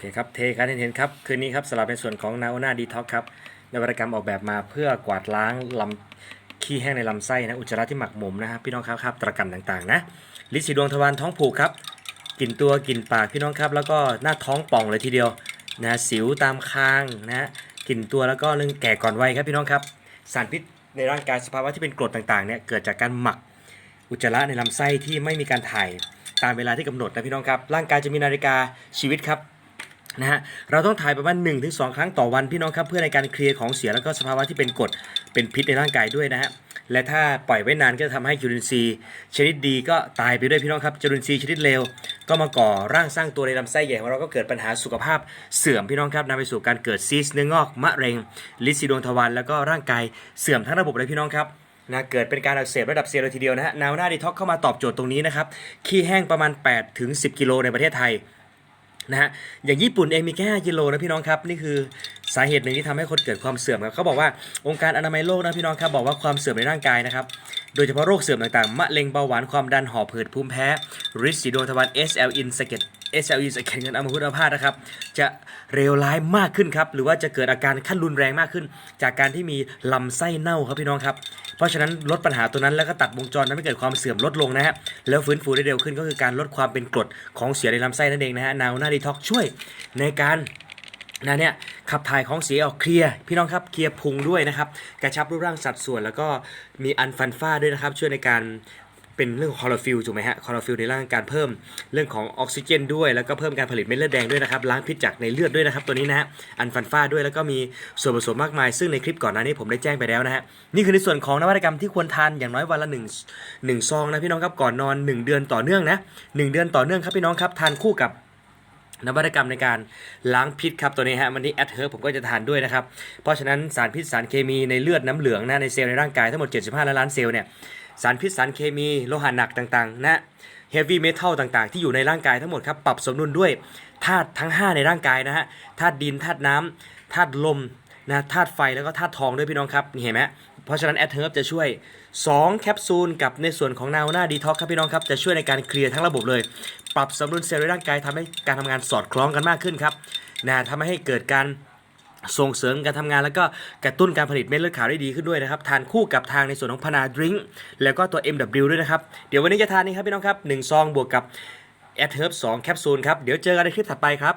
เคครับเทการเห็นครับ คืนนี้ครับสำหรับในส่วนของนาโอนาดีท็อกครับนวัตกรรมออกแบบมาเพื่อกวาดล้างลำขี้แห้งในลำไส้นะอุจจาระที่หมักหมมนะครับพี่น้องครับครับตระกันต่างๆนะลิสีดวงทวารท้องผูกครับกลิ่นตัวกลิ่นปากพี่น้องครับแล้วก็หน้าท้องป่องเลยทีเดียวนะสิวตามคางนะกลิ่นตัวแล้วก็เรื่องแก่ก่อนวัยครับพี่น้องครับสารพิษในร่างกายสภาวะที่เป็นกรดต่างๆเนี่ยเกิดจากการหมักอุจจาระในลำไส้ที่ไม่มีการถ่ายตามเวลาที่กำหนดนะพี่น้องครับ ร่างกายจะมีนาฬิกาชีวิตครับ นะฮะเราต้องถ่ายประมาณ1-2ถึงครั้งต่อวันพี่น้องครับเพื่อในการเคลียร์ของเสียแล้วก็สภาวะที่เป็นกรดเป็นพิษในร่างกายด้วยนะฮะและถ้าปล่อยไว้นานก็จะทำให้จุลินทรีย์ ชนิดดีก็ตายไปด้วยพี่น้องครับจุลินทรีย์ชนิดเลวก็มาก่อร่างสร้างตัวในลำไส้ใหญ่ของเราก็เกิดปัญหาสุขภาพเสื่อมพี่น้องครับนำไปสู่การเกิดซีสต์เนื้องอกมะเร็ง ลิซีดวงทวารแล้วก็ร่างกายเสื่อมทั้งระบบเลยพี่น้องครับนะเกิดเป็นการอักเสบระดับเซลล์เลยทีเดียวนะฮะนาวหน้าดีท็อกเข้ามาตอบโจทย์ตรงนี้นะครับขี้แห้งประมาณ8ถึง10 กิโลในประเทศไทย นะฮะอย่างญี่ปุ่นเองมีแค่5กิโลนะพี่น้องครับนี่คือสาเหตุหนึ่งที่ทำให้คนเกิดความเสื่อมครับเขาบอกว่าองค์การอนามัยโลกนะพี่น้องครับบอกว่าความเสื่อมในร่างกายนะครับโดยเฉพาะโรคเสื่อมต่างๆ มะเร็งเบาหวานความดันหอบหืดภูมิแพ้ริดสีดวงทวาร SL in สเก็ต SLE สะเก็ดเงินอัมพฤกษ์อัมพาตนะครับ จะเลวร้ายมากขึ้นครับ หรือว่าจะเกิดอาการขั้นรุนแรงมากขึ้น จากการที่มีลำไส้เน่าครับพี่น้องครับ เพราะฉะนั้นลดปัญหาตัวนั้นแล้วก็ตัดวงจรทำให้เกิดความเสื่อมลดลงนะฮะ แล้วฟื้นฟูได้เร็วขึ้นก็คือการลดความเป็นกรดของเสียในลำไส้นั่นเองนะฮะนาวนาดีท็อกช่วยในการนะเนี่ยขับถ่ายของเสียออกเคลียร์พี่น้องครับเคลียร์พุงด้วยนะครับ กระชับรูปร่างสัดส่วน แล้วก็มีอันฟันฟ้าด้วยนะครับ ช่วยในการ เป็นเรื่องของคลอโรฟิลถูกไหมฮะคลอโรฟิลในร่างการเพิ่มเรื่องของออกซิเจน ด้วยแล้วก็เพิ่มการผลิตเม็ดเลือดแดงด้วยนะครับล้างพิษจากในเลือดด้วยนะครับตัวนี้นะฮะอันฟันฟ้าด้วยแล้วก็มีส่วนผสมมากมาย ซึ่งในคลิปก่อนหน้านี้ผมได้แจ้งไปแล้วนะฮะนี่คือในส่วนของนวัตกรรมที่ควรทานอย่างน้อยวันละหนึ่งหนึ่งซองนะพี่น้องครับก่อนนอน 1 เดือนต่อเนื่องนะหนึ่งเดือนต่อเนื่องครับพี่น้องครับทานคู่กับนวัตกรรมในการล้างพิษครับตัวนี้ฮะวันนี้แอดเฮิร์ผมก็จะทานด้วยนะครับ เพราะฉะนั้นสารพิษสารเคมีในเลือดน้ำเหลืองนะในเซลล์ในร่างกายทั้งหมด 75 ล้านล้านเซลล์เนี่ย สารพิษสารเคมีโลหะหนักต่างๆ นะเฮฟวี่เมทัลต่างๆ ที่อยู่ในร่างกายทั้งหมดครับ ปรับสมดุลด้วยธาตุทั้ง 5 ในร่างกายนะฮะธาตุดินธาตุน้ำธาตุลมนะธาตุไฟแล้วก็ธาตุทองด้วยพี่น้องครับนี่เห็นไหมเพราะฉะนั้นแอดเฮิร์จะช่วย 2 แคปซูลกับในส่วนของนาวหน้าดีท็อกครับพี่น้องครับ จะช่วยในการเคลียร์ทั้งระบบเลย ปรับสมดุลเซลล์ในร่างกายทำให้การทำงานสอดคล้องกันมากขึ้นครับนะทำให้เกิดการ ส่งเสริมการทำงานแล้วก็กระตุ้นการผลิตเม็ดเลือดขาวได้ดีขึ้นด้วยนะครับ ทานคู่กับทางในส่วนของพนาดริงก์แล้วก็ตัว MW ด้วยนะครับ เดี๋ยววันนี้จะทานนี่ครับพี่น้องครับ 1 ซองบวกกับแอดเฮิร์บ2แคปซูลครับ เดี๋ยวเจอกันในคลิปถัดไปครับ